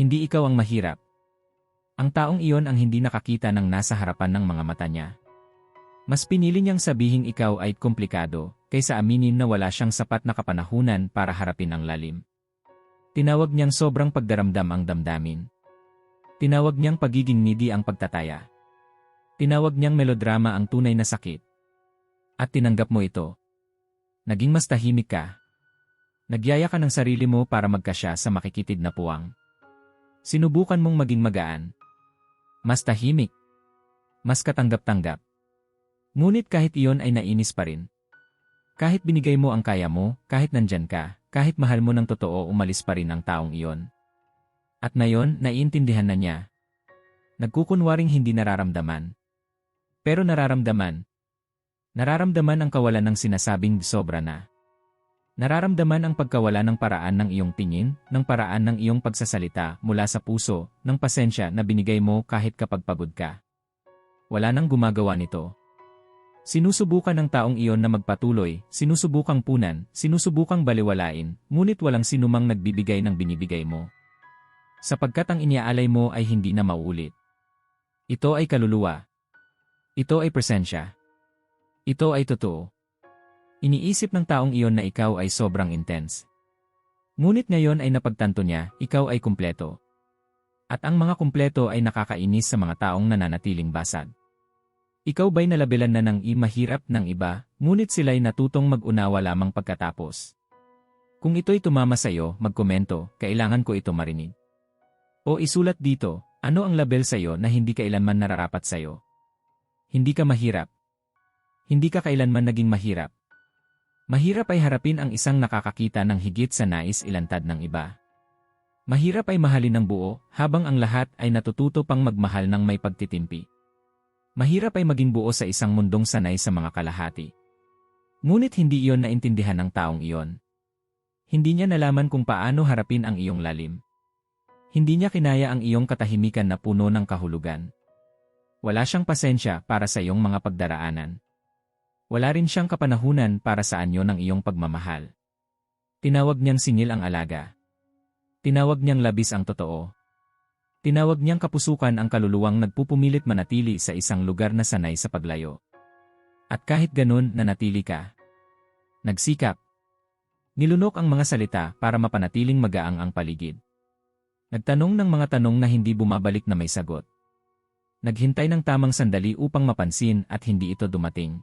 Hindi ikaw ang mahirap. Ang taong iyon ang hindi nakakita ng nasa harapan ng mga mata niya. Mas pinili niyang sabihing ikaw ay komplikado, kaysa aminin na wala siyang sapat na kapanahunan para harapin ang lalim. Tinawag niyang sobrang pagdaramdam ang damdamin. Tinawag niyang pagiging needy ang pagtataya. Tinawag niyang melodrama ang tunay na sakit. At tinanggap mo ito. Naging mas tahimik ka. Nagyaya ka ng sarili mo para magkasya sa makikitid na puwang. Sinubukan mong maging magaan. Mas tahimik. Mas katanggap-tanggap. Ngunit kahit iyon ay nainis pa rin. Kahit binigay mo ang kaya mo, kahit nandyan ka, kahit mahal mo ng totoo umalis pa rin ang taong iyon. At ngayon, naiintindihan na niya. Nagkukunwaring hindi nararamdaman. Pero nararamdaman. Nararamdaman ang kawalan ng sinasabing sobra na. Nararamdaman ang pagkawala ng paraan ng iyong tingin, ng paraan ng iyong pagsasalita mula sa puso, ng pasensya na binigay mo kahit kapag pagod ka. Wala nang gumagawa nito. Sinusubukan ng taong iyon na magpatuloy, sinusubukang punan, sinusubukang baliwalain, ngunit walang sinumang nagbibigay ng binibigay mo sapagkat ang iniaalay mo ay hindi na mauulit. Ito ay kaluluwa. Ito ay presensya. Ito ay totoo. Iniisip ng taong iyon na ikaw ay sobrang intense. Ngunit ngayon ay napagtanto niya, ikaw ay kumpleto. At ang mga kumpleto ay nakakainis sa mga taong nananatiling basag. Ikaw ba'y nalabilan na ng i-mahirap ng iba, ngunit sila'y natutong mag-unawa lamang pagkatapos. Kung ito'y tumama sa iyo, magkomento, kailangan ko ito marinig. O isulat dito, ano ang label sa'yo na hindi kailanman nararapat sa'yo? Hindi ka mahirap. Hindi ka kailanman naging mahirap. Mahirap ay harapin ang isang nakakakita ng higit sa nais ilantad ng iba. Mahirap ay mahalin ng buo, habang ang lahat ay natututo pang magmahal ng may pagtitimpi. Mahirap ay maging buo sa isang mundong sanay sa mga kalahati. Ngunit hindi iyon naintindihan ng taong iyon. Hindi niya nalaman kung paano harapin ang iyong lalim. Hindi niya kinaya ang iyong katahimikan na puno ng kahulugan. Wala siyang pasensya para sa iyong mga pagdaraanan. Wala rin siyang kapanahunan para sa anyo ng iyong pagmamahal. Tinawag niyang singil ang alaga. Tinawag niyang labis ang totoo. Tinawag niyang kapusukan ang kaluluwang nagpupumilit manatili sa isang lugar na sanay sa paglayo. At kahit ganun, nanatili ka. Nagsikap. Nilunok ang mga salita para mapanatiling magaang ang paligid. Nagtanong ng mga tanong na hindi bumabalik na may sagot. Naghintay ng tamang sandali upang mapansin at hindi ito dumating.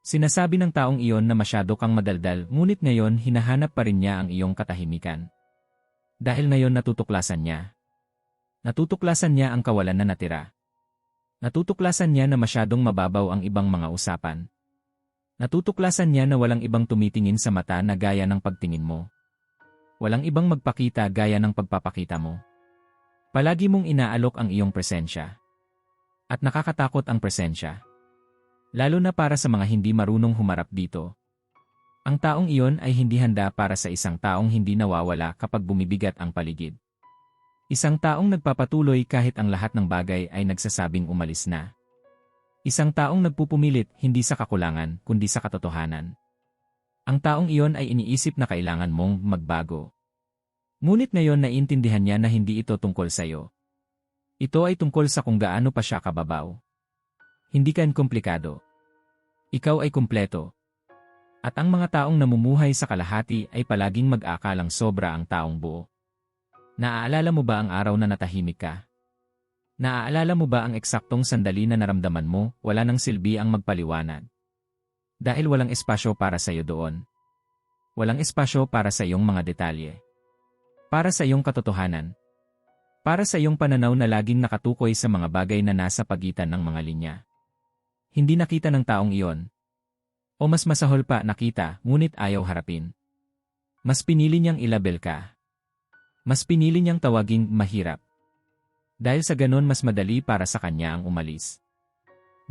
Sinasabi ng taong iyon na masyado kang madaldal ngunit ngayon hinahanap pa rin niya ang iyong katahimikan. Dahil ngayon natutuklasan niya. Natutuklasan niya ang kawalan na natira. Natutuklasan niya na masyadong mababaw ang ibang mga usapan. Natutuklasan niya na walang ibang tumitingin sa mata na gaya ng pagtingin mo. Walang ibang magpakita gaya ng pagpapakita mo. Palagi mong inaalok ang iyong presensya. At nakakatakot ang presensya. Lalo na para sa mga hindi marunong humarap dito. Ang taong iyon ay hindi handa para sa isang taong hindi nawawala kapag bumibigat ang paligid. Isang taong nagpapatuloy kahit ang lahat ng bagay ay nagsasabing umalis na. Isang taong nagpupumilit hindi sa kakulangan kundi sa katotohanan. Ang taong iyon ay iniisip na kailangan mong magbago. Ngunit ngayon naiintindihan niya na hindi ito tungkol sa iyo. Ito ay tungkol sa kung gaano pa siya kababaw. Hindi ka komplikado. Ikaw ay kumpleto. At ang mga taong namumuhay sa kalahati ay palaging mag-akalang sobra ang taong buo. Naaalala mo ba ang araw na natahimik ka? Naaalala mo ba ang eksaktong sandali na naramdaman mo, wala nang silbi ang magpaliwanag? Dahil walang espasyo para sa iyo doon. Walang espasyo para sa iyong mga detalye. Para sa iyong katotohanan. Para sa iyong pananaw na laging nakatukoy sa mga bagay na nasa pagitan ng mga linya. Hindi nakita ng taong iyon. O mas masahol pa nakita, ngunit ayaw harapin. Mas pinili niyang ilabel ka. Mas pinili niyang tawaging mahirap. Dahil sa ganon mas madali para sa kanya ang umalis.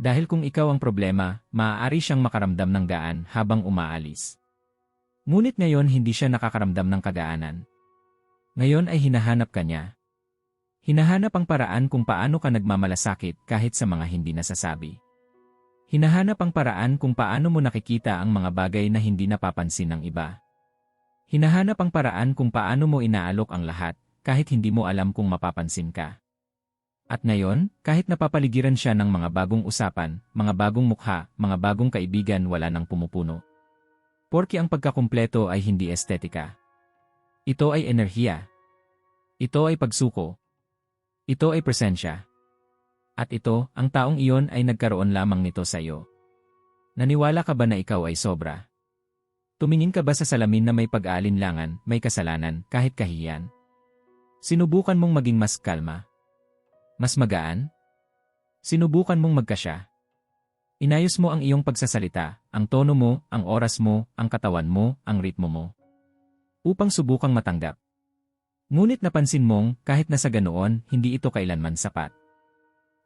Dahil kung ikaw ang problema, maaari siyang makaramdam ng gaan habang umaalis. Ngunit ngayon hindi siya nakakaramdam ng kagaanan. Ngayon ay hinahanap ka niya. Hinahanap ang paraan kung paano ka nagmamalasakit kahit sa mga hindi nasasabi. Hinahanap ang paraan kung paano mo nakikita ang mga bagay na hindi napapansin ng iba. Hinahanap ang paraan kung paano mo inaalok ang lahat, kahit hindi mo alam kung mapapansin ka. At ngayon, kahit napapaligiran siya ng mga bagong usapan, mga bagong mukha, mga bagong kaibigan wala nang pumupuno. Porki ang pagkakumpleto ay hindi estetika. Ito ay enerhiya. Ito ay pagsuko. Ito ay presensya. At ito, ang taong iyon ay nagkaroon lamang nito sa iyo. Naniwala ka ba na ikaw ay sobra? Tumingin ka ba sa salamin na may pag-aalinlangan, may kasalanan, kahit kahiyan? Sinubukan mong maging mas kalma? Mas magaan? Sinubukan mong magkasya? Inayos mo ang iyong pagsasalita, ang tono mo, ang oras mo, ang katawan mo, ang ritmo mo. Upang subukang matanggap. Ngunit napansin mong, kahit na sa ganoon, hindi ito kailanman sapat.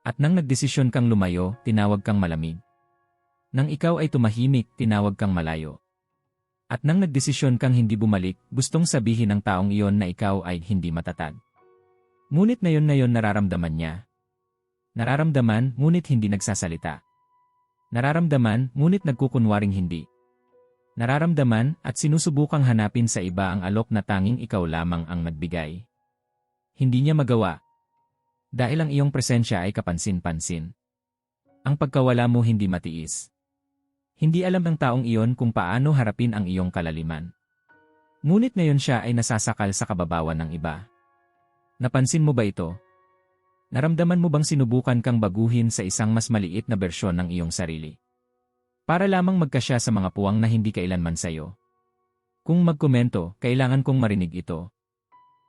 At nang nagdesisyon kang lumayo, tinawag kang malamig. Nang ikaw ay tumahimik, tinawag kang malayo. At nang nagdesisyon kang hindi bumalik, gustong sabihin ng taong iyon na ikaw ay hindi matatag. Ngunit ngayon na yon nararamdaman niya. Nararamdaman, ngunit hindi nagsasalita. Nararamdaman, ngunit nagkukunwaring hindi. Nararamdaman at sinusubukang hanapin sa iba ang alok na tanging ikaw lamang ang nagbigay. Hindi niya magawa. Dahil ang iyong presensya ay kapansin-pansin. Ang pagkawala mo hindi matiis. Hindi alam ng taong iyon kung paano harapin ang iyong kalaliman. Ngunit ngayon siya ay nasasakal sa kababawan ng iba. Napansin mo ba ito? Naramdaman mo bang sinubukan kang baguhin sa isang mas maliit na bersyon ng iyong sarili? Para lamang magkasya sa mga puwang na hindi kailanman sa'yo. Kung magkomento, kailangan kong marinig ito.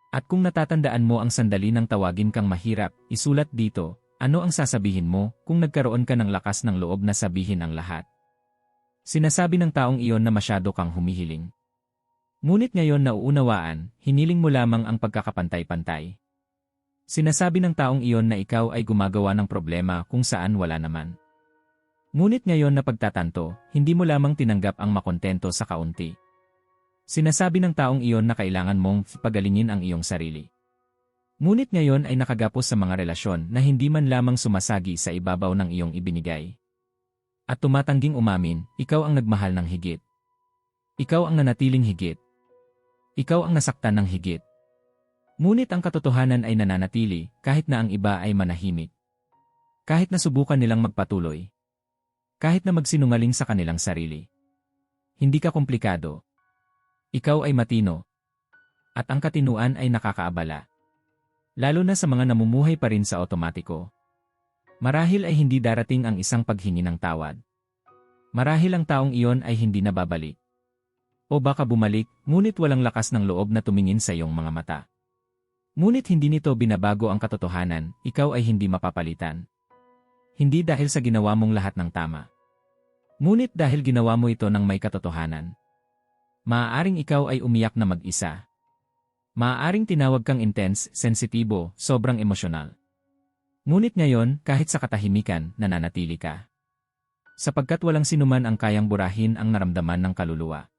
At kung natatandaan mo ang sandali ng tawagin kang mahirap, isulat dito, ano ang sasabihin mo kung nagkaroon ka ng lakas ng loob na sabihin ang lahat. Sinasabi ng taong iyon na masyado kang humihiling. Ngunit ngayon nauunawaan, hiniling mo lamang ang pagkakapantay-pantay. Sinasabi ng taong iyon na ikaw ay gumagawa ng problema kung saan wala naman. Ngunit ngayon na pagtatanto, hindi mo lamang tinanggap ang makontento sa kaunti. Sinasabi ng taong iyon na kailangan mong pagalingin ang iyong sarili. Ngunit ngayon ay nakagapos sa mga relasyon na hindi man lamang sumasagi sa ibabaw ng iyong ibinigay. At tumatangging umamin, ikaw ang nagmahal ng higit. Ikaw ang nanatiling higit. Ikaw ang nasaktan ng higit. Ngunit ang katotohanan ay nananatili kahit na ang iba ay manahimik. Kahit na subukan nilang magpatuloy. Kahit na magsinungaling sa kanilang sarili. Hindi ka komplikado. Ikaw ay matino. At ang katinuan ay nakakaabala. Lalo na sa mga namumuhay pa rin sa otomatiko. Marahil ay hindi darating ang isang paghingi ng tawad. Marahil ang taong iyon ay hindi na babalik. O baka bumalik, ngunit walang lakas ng loob na tumingin sa iyong mga mata. Ngunit hindi nito binabago ang katotohanan, ikaw ay hindi mapapalitan. Hindi dahil sa ginawa mong lahat ng tama. Ngunit dahil ginawa mo ito ng may katotohanan. Maaaring ikaw ay umiyak na mag-isa. Maaaring tinawag kang intense, sensitibo, sobrang emosyonal. Ngunit ngayon, kahit sa katahimikan, nananatili ka. Sapagkat walang sinuman ang kayang burahin ang naramdaman ng kaluluwa.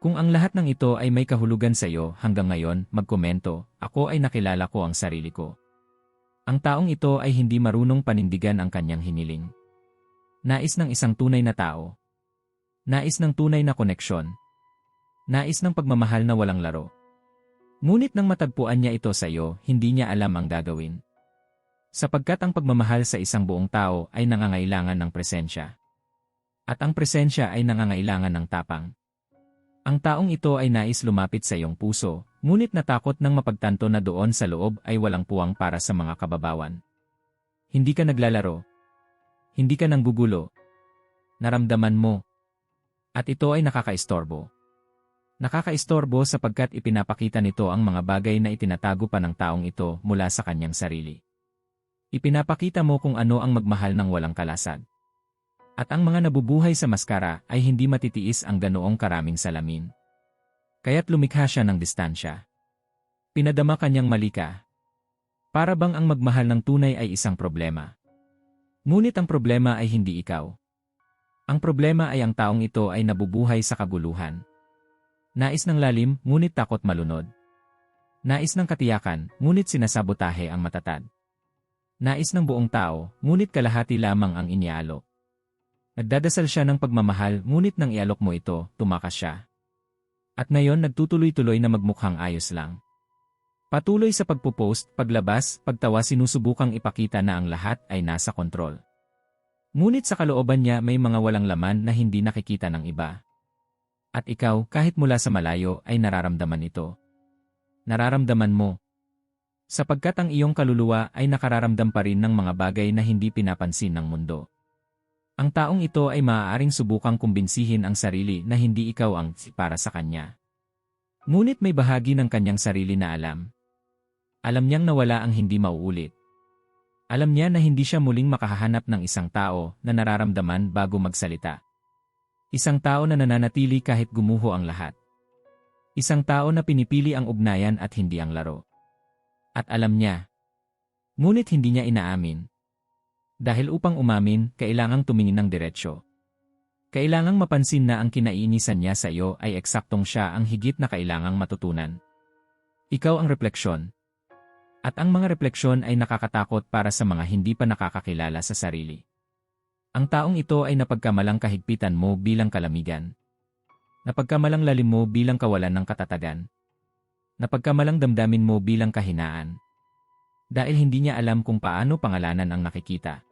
Kung ang lahat ng ito ay may kahulugan sa iyo hanggang ngayon, magkomento, ako ay nakilala ko ang sarili ko. Ang taong ito ay hindi marunong panindigan ang kanyang hiniling. Nais ng isang tunay na tao. Nais ng tunay na koneksyon. Nais ng pagmamahal na walang laro. Ngunit nang matagpuan niya ito sa iyo, hindi niya alam ang gagawin. Sapagkat ang pagmamahal sa isang buong tao ay nangangailangan ng presensya. At ang presensya ay nangangailangan ng tapang. Ang taong ito ay nais lumapit sa iyong puso, ngunit natakot nang mapagtanto na doon sa loob ay walang puwang para sa mga kababawan. Hindi ka naglalaro. Hindi ka nang gugulo. Naramdaman mo. At ito ay nakakaistorbo. Nakakaistorbo sapagkat ipinapakita nito ang mga bagay na itinatago pa ng taong ito mula sa kanyang sarili. Ipinapakita mo kung ano ang magmahal ng walang kalasag. At ang mga nabubuhay sa maskara ay hindi matitiis ang ganoong karaming salamin. Kaya't lumikha siya ng distansya. Pinadama kanyang malika. Para bang ang magmahal ng tunay ay isang problema. Ngunit ang problema ay hindi ikaw. Ang problema ay ang taong ito ay nabubuhay sa kaguluhan. Nais ng lalim, ngunit takot malunod. Nais ng katiyakan, ngunit sinasabotahe ang matatad. Nais ng buong tao, ngunit kalahati lamang ang inialok. Nagdadasal siya ng pagmamahal ngunit nang ialok mo ito, tumakas siya. At ngayon nagtutuloy-tuloy na magmukhang ayos lang. Patuloy sa pagpupost, paglabas, pagtawa sinusubukang ipakita na ang lahat ay nasa kontrol. Ngunit sa kalooban niya may mga walang laman na hindi nakikita ng iba. At ikaw, kahit mula sa malayo, ay nararamdaman ito. Nararamdaman mo. Sapagkat ang iyong kaluluwa ay nakararamdam pa rin ng mga bagay na hindi pinapansin ng mundo. Ang taong ito ay maaaring subukang kumbinsihin ang sarili na hindi ikaw ang para sa kanya. Ngunit may bahagi ng kanyang sarili na alam. Alam niyang nawala ang hindi mauulit. Alam niya na hindi siya muling makahanap ng isang tao na nararamdaman bago magsalita. Isang tao na nananatili kahit gumuho ang lahat. Isang tao na pinipili ang ugnayan at hindi ang laro. At alam niya. Ngunit hindi niya inaamin. Dahil upang umamin, kailangang tumingin ng diretsyo. Kailangang mapansin na ang kinaiinisan niya sa iyo ay eksaktong siya ang higit na kailangang matutunan. Ikaw ang refleksyon. At ang mga refleksyon ay nakakatakot para sa mga hindi pa nakakakilala sa sarili. Ang taong ito ay napagkamalang kahigpitan mo bilang kalamigan. Napagkamalang lalim mo bilang kawalan ng katatagan. Napagkamalang damdamin mo bilang kahinaan. Dahil hindi niya alam kung paano pangalanan ang nakikita.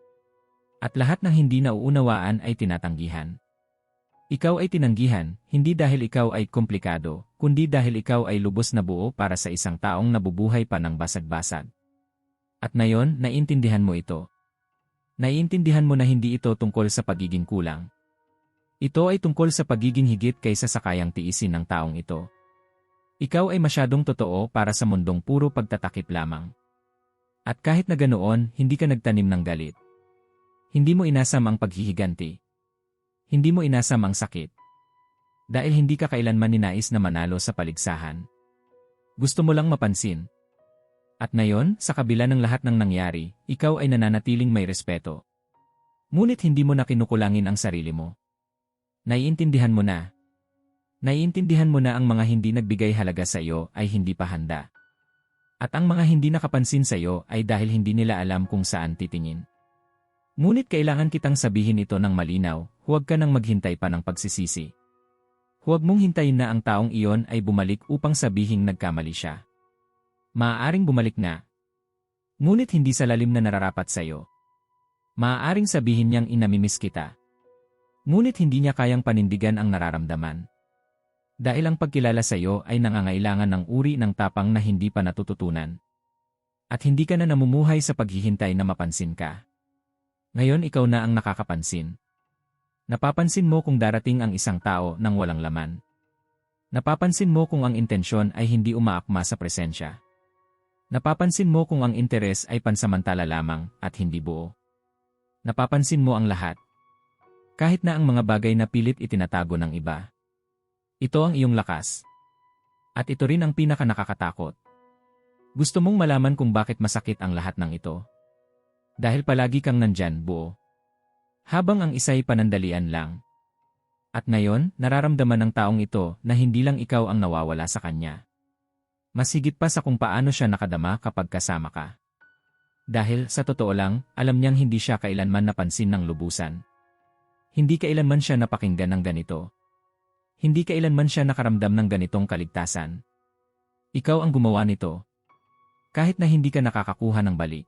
At lahat ng hindi nauunawaan ay tinatanggihan. Ikaw ay tinanggihan, hindi dahil ikaw ay komplikado, kundi dahil ikaw ay lubos na buo para sa isang taong nabubuhay pa ng basag-basag. At ngayon, naintindihan mo ito. Naiintindihan mo na hindi ito tungkol sa pagiging kulang. Ito ay tungkol sa pagiging higit kaysa sa kayang tiisin ng taong ito. Ikaw ay masyadong totoo para sa mundong puro pagtatakip lamang. At kahit na ganoon, hindi ka nagtanim ng galit. Hindi mo inasam ang paghihiganti. Hindi mo inasam ang sakit. Dahil hindi ka kailanman ninais na manalo sa paligsahan. Gusto mo lang mapansin. At ngayon, sa kabila ng lahat ng nangyari, ikaw ay nananatiling may respeto. Ngunit hindi mo na kinukulangin ang sarili mo. Naiintindihan mo na. Naiintindihan mo na ang mga hindi nagbigay halaga sa iyo ay hindi pa handa. At ang mga hindi nakapansin sa iyo ay dahil hindi nila alam kung saan titingin. Ngunit kailangan kitang sabihin ito ng malinaw, huwag ka nang maghintay pa ng pagsisisi. Huwag mong hintayin na ang taong iyon ay bumalik upang sabihing nagkamali siya. Maaaring bumalik na. Ngunit hindi sa lalim na nararapat sa iyo. Maaaring sabihin niyang inamimiss kita. Ngunit hindi niya kayang panindigan ang nararamdaman. Dahil ang pagkilala sa iyo ay nangangailangan ng uri ng tapang na hindi pa natututunan. At hindi ka na namumuhay sa paghihintay na mapansin ka. Ngayon ikaw na ang nakakapansin. Napapansin mo kung darating ang isang tao nang walang laman. Napapansin mo kung ang intensyon ay hindi umaakma sa presensya. Napapansin mo kung ang interes ay pansamantala lamang at hindi buo. Napapansin mo ang lahat. Kahit na ang mga bagay na pilit itinatago ng iba. Ito ang iyong lakas. At ito rin ang pinaka nakakatakot. Gusto mong malaman kung bakit masakit ang lahat ng ito. Dahil palagi kang nandyan, buo. Habang ang isa'y panandalian lang. At ngayon, nararamdaman ng taong ito na hindi lang ikaw ang nawawala sa kanya. Mas higit pa sa kung paano siya nakadama kapag kasama ka. Dahil, sa totoo lang, alam niyang hindi siya kailanman napansin ng lubusan. Hindi kailanman siya napakinggan ng ganito. Hindi kailanman siya nakaramdam ng ganitong kaligtasan. Ikaw ang gumawa nito. Kahit na hindi ka nakakakuha ng balik.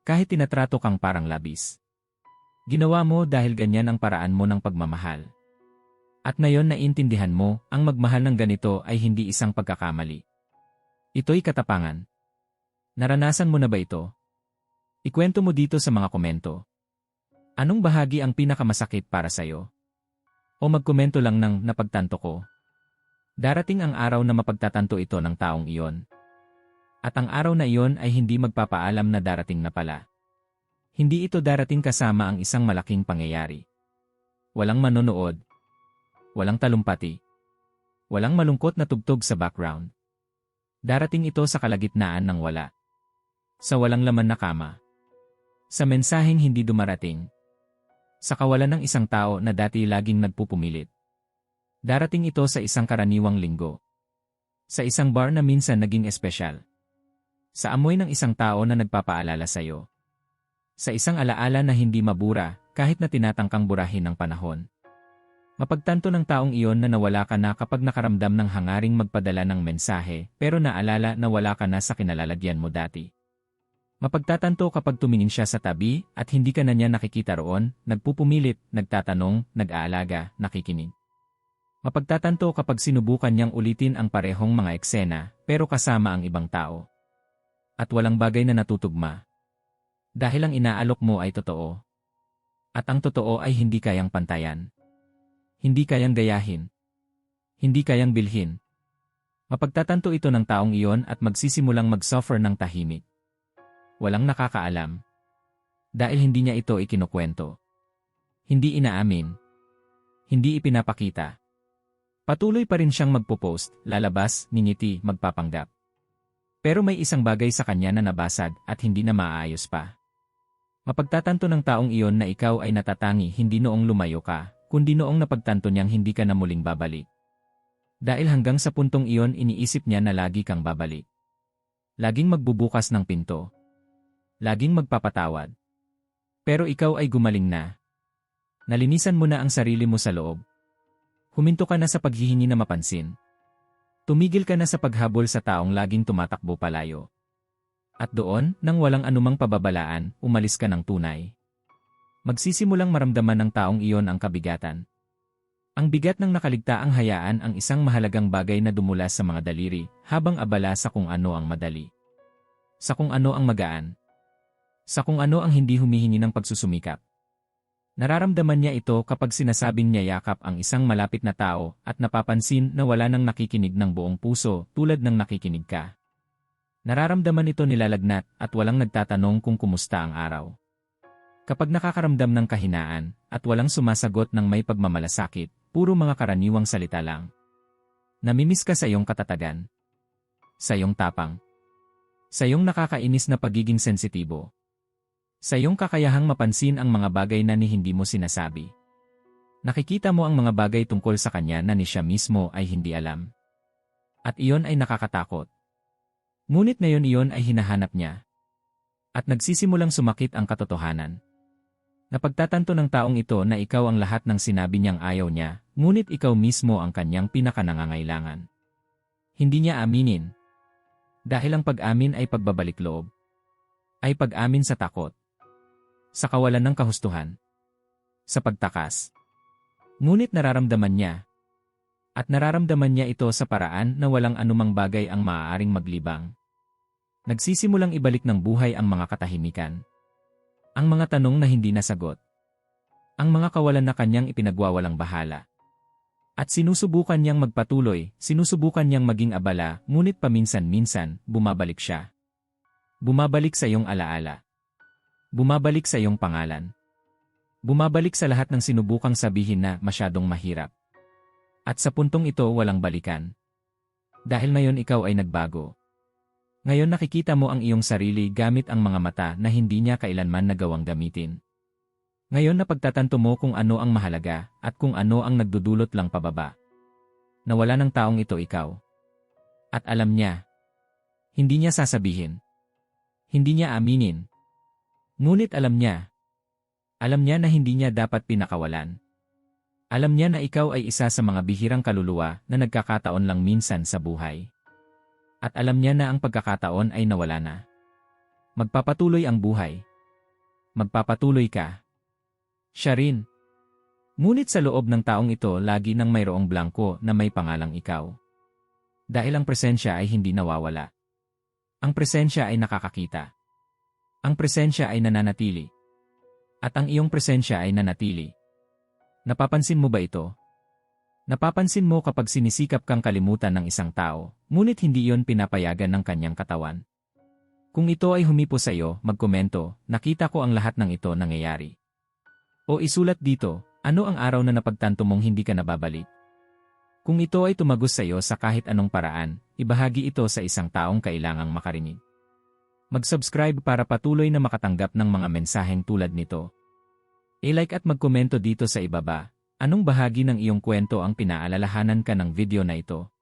Kahit tinatrato kang parang labis. Ginawa mo dahil ganyan ang paraan mo ng pagmamahal. At ngayon naintindihan mo, ang magmahal ng ganito ay hindi isang pagkakamali. Ito'y katapangan. Naranasan mo na ba ito? Ikwento mo dito sa mga komento. Anong bahagi ang pinakamasakit para sa'yo? O magkomento lang ng napagtanto ko. Darating ang araw na mapagtatanto ito ng taong iyon. At ang araw na iyon ay hindi magpapaalam na darating na pala. Hindi ito darating kasama ang isang malaking pangyayari. Walang manonood. Walang talumpati. Walang malungkot na tugtog sa background. Darating ito sa kalagitnaan ng wala. Sa walang laman na kama. Sa mensaheng hindi dumarating. Sa kawalan ng isang tao na dati laging nagpupumilit. Darating ito sa isang karaniwang linggo. Sa isang bar na minsan naging espesyal. Sa amoy ng isang tao na nagpapaalala sa iyo. Sa isang alaala na hindi mabura kahit na tinatangkang burahin ng panahon. Mapagtanto ng taong iyon na nawala ka na kapag nakaramdam ng hangaring magpadala ng mensahe pero naalala na wala ka na sa kinalalagyan mo dati. Mapagtatanto kapag tumingin siya sa tabi at hindi ka na niya nakikita roon, nagpupumilit, nagtatanong, nag-aalaga, nakikinig. Mapagtatanto kapag sinubukan niyang ulitin ang parehong mga eksena pero kasama ang ibang tao. At walang bagay na natutugma. Dahil ang inaalok mo ay totoo. At ang totoo ay hindi kayang pantayan. Hindi kayang gayahin. Hindi kayang bilhin. Mapagtatanto ito ng taong iyon at magsisimulang mag-suffer ng tahimik. Walang nakakaalam. Dahil hindi niya ito ikinukwento. Hindi inaamin. Hindi ipinapakita. Patuloy pa rin siyang magpo-post, lalabas, ningiti, magpapanggap. Pero may isang bagay sa kanya na nabasag at hindi na maayos pa. Mapagtatanto ng taong iyon na ikaw ay natatangi hindi noong lumayo ka, kundi noong napagtanto niyang hindi ka na muling babalik. Dahil hanggang sa puntong iyon iniisip niya na lagi kang babalik. Laging magbubukas ng pinto. Laging magpapatawad. Pero ikaw ay gumaling na. Nalinisan mo na ang sarili mo sa loob. Huminto ka na sa paghihingi na mapansin. Tumigil ka na sa paghabol sa taong laging tumatakbo palayo. At doon, nang walang anumang pababalaan, umalis ka ng tunay magsisimulang maramdaman ng taong iyon ang kabigatan. Ang bigat ng nakaligtaang hayaan ang isang mahalagang bagay na dumulas sa mga daliri, habang abala sa kung ano ang madali. Sa kung ano ang magaan. Sa kung ano ang hindi humihingi ng pagsusumikap. Nararamdaman niya ito kapag sinasabing niya yakap ang isang malapit na tao at napapansin na wala nang nakikinig ng buong puso tulad ng nakikinig ka. Nararamdaman ito nilalagnat at walang nagtatanong kung kumusta ang araw. Kapag nakakaramdam ng kahinaan at walang sumasagot ng may pagmamalasakit, puro mga karaniwang salita lang. Namimiss ka sa iyong katatagan. Sa iyong tapang. Sa iyong nakakainis na pagiging sensitibo. Sa iyong kakayahang mapansin ang mga bagay na ni hindi mo sinasabi. Nakikita mo ang mga bagay tungkol sa kanya na ni siya mismo ay hindi alam. At iyon ay nakakatakot. Ngunit ngayon iyon ay hinahanap niya. At nagsisimulang sumakit ang katotohanan. Napagtatanto ng taong ito na ikaw ang lahat ng sinabi niyang ayaw niya, ngunit ikaw mismo ang kanyang pinakanangangailangan. Hindi niya aminin. Dahil ang pag-amin ay pagbabalik loob. Ay pag-amin sa takot. Sa kawalan ng kahustuhan. Sa pagtakas. Ngunit nararamdaman niya. At nararamdaman niya ito sa paraan na walang anumang bagay ang maaaring maglibang. Nagsisimulang ibalik ng buhay ang mga katahimikan. Ang mga tanong na hindi nasagot. Ang mga kawalan na kanyang ipinagwawalang bahala. At sinusubukan niyang magpatuloy, sinusubukan niyang maging abala, ngunit paminsan-minsan, bumabalik siya. Bumabalik sa iyong alaala. Bumabalik sa iyong pangalan. Bumabalik sa lahat ng sinubukang sabihin na masyadong mahirap. At sa puntong ito walang balikan. Dahil ngayon ikaw ay nagbago. Ngayon nakikita mo ang iyong sarili gamit ang mga mata na hindi niya kailanman nagawang gamitin. Ngayon napagtatanto mo kung ano ang mahalaga at kung ano ang nagdudulot lang pababa. Nawala ng taong ito ikaw. At alam niya. Hindi niya sasabihin. Hindi niya aminin. Ngunit alam niya. Alam niya na hindi niya dapat pinakawalan. Alam niya na ikaw ay isa sa mga bihirang kaluluwa na nagkakataon lang minsan sa buhay. At alam niya na ang pagkakataon ay nawala na. Magpapatuloy ang buhay. Magpapatuloy ka. Siya rin. Ngunit sa loob ng taong ito lagi nang mayroong blanco na may pangalang ikaw. Dahil ang presensya ay hindi nawawala. Ang presensya ay nakakakita. Ang presensya ay nananatili. At ang iyong presensya ay nanatili. Napapansin mo ba ito? Napapansin mo kapag sinisikap kang kalimutan ng isang tao, ngunit hindi yon pinapayagan ng kanyang katawan. Kung ito ay humipo sa iyo, magkomento, nakita ko ang lahat ng ito nangyayari. O isulat dito, ano ang araw na napagtanto mong hindi ka nababalik? Kung ito ay tumagos sa iyo sa kahit anong paraan, ibahagi ito sa isang taong kailangang makarinig. Mag-subscribe para patuloy na makatanggap ng mga mensaheng tulad nito. I-like at magkomento dito sa ibaba Anong bahagi ng iyong kwento ang pinaalalahanan ka ng video na ito?